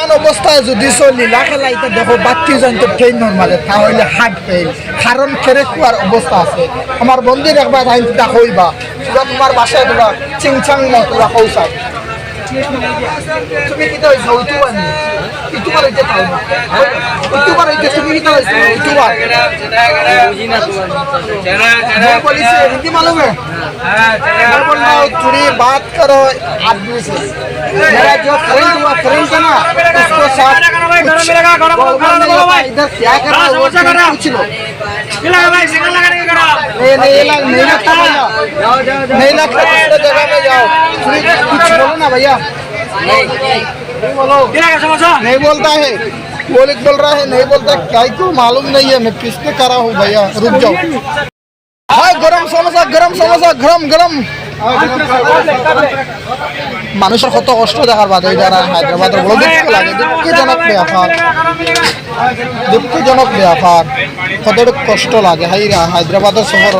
এমন অবস্থায় যদি চলি লাখে লাইতে দেখো বাত্তি জন্ত ট্রেন নর্মালে তাহলে হার্ট ফেল কারণ কেড়ে কুয়ার অবস্থা আছে আমার বন্দির একবার আইন দেখইবা তোরা তোমার বাসায় তোরা চিংচাং না তোরা কৌশাক তুমি কি হইছো ইউটিউবার নি ইউটিউবার হইতে পাও না ইউটিউবার হইতে তুমি কি হইছো ইউটিউবার मैं बोली से हिंदी मालूम है मैं बोल रहा हूँ थोड़ी बात करो आदमी से मेरा जो फ्रेंड हुआ फ्रेंड है ना नहीं रहा है बोलो बोलो बोलता है रहा है नहीं बोलता क्या को मालूम नहीं है मैं किसने करा हूँ भैया रुक जाओ हाय गरम समोसा गरम समोसा गरम गरम মানুষের কত কষ্ট দেখার বাদে যারা হায়দ্রাবাদের বড় দুঃখ লাগে, দুঃখজনক ব্যাপার। দুঃখজনক ব্যাপার। কত কষ্ট লাগে হাই হায়দ্রাবাদের শহর